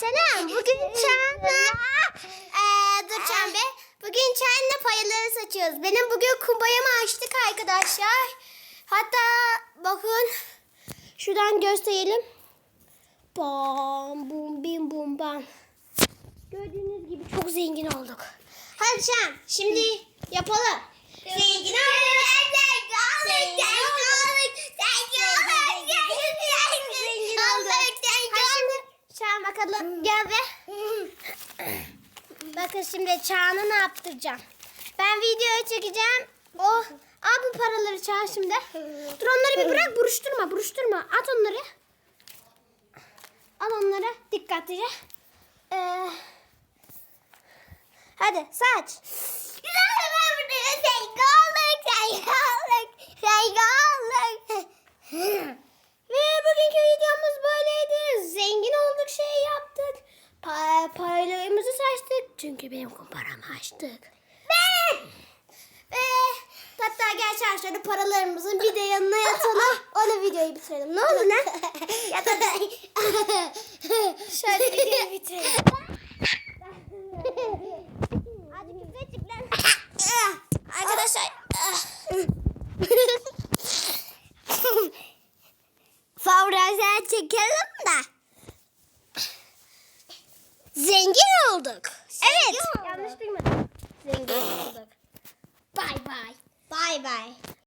Selam. Bugün Çağan'la eee dur Bey. Bugün Çağan'la payaları saçıyoruz. Benim bugün kumbayamı açtık arkadaşlar. Hatta bakın şuradan gösterelim. Bam bum bim bum bam. Gördüğünüz gibi çok zengin olduk. Hadi Çağan şimdi yapalım. Zengin olduk. Zengin olduk. Zengin olduk. Zengin olduk. Hadi şimdi Çağan bakalım gel be. Bakın şimdi Çağan'ı ne yaptıracağım. Ben videoya çekeceğim. Oh. Al bu paraları Çağan şimdi. Dur onları bir bırak buruşturma buruşturma. At onları. Al onları dikkatlice. Ee, hadi saç. Çünkü benim kumparamı açtık. Ve, ve hatta gel çarşıda paralarımızın bir de yanına yatalım. Öyle videoyu bitirelim. Ne olur lan? Yat hadi. Şöyle videoyu bitirelim. Hadi güzel çık lan. Arkadaşlar. Favrazlar çekelim de. Zengin olduk. Bay bay.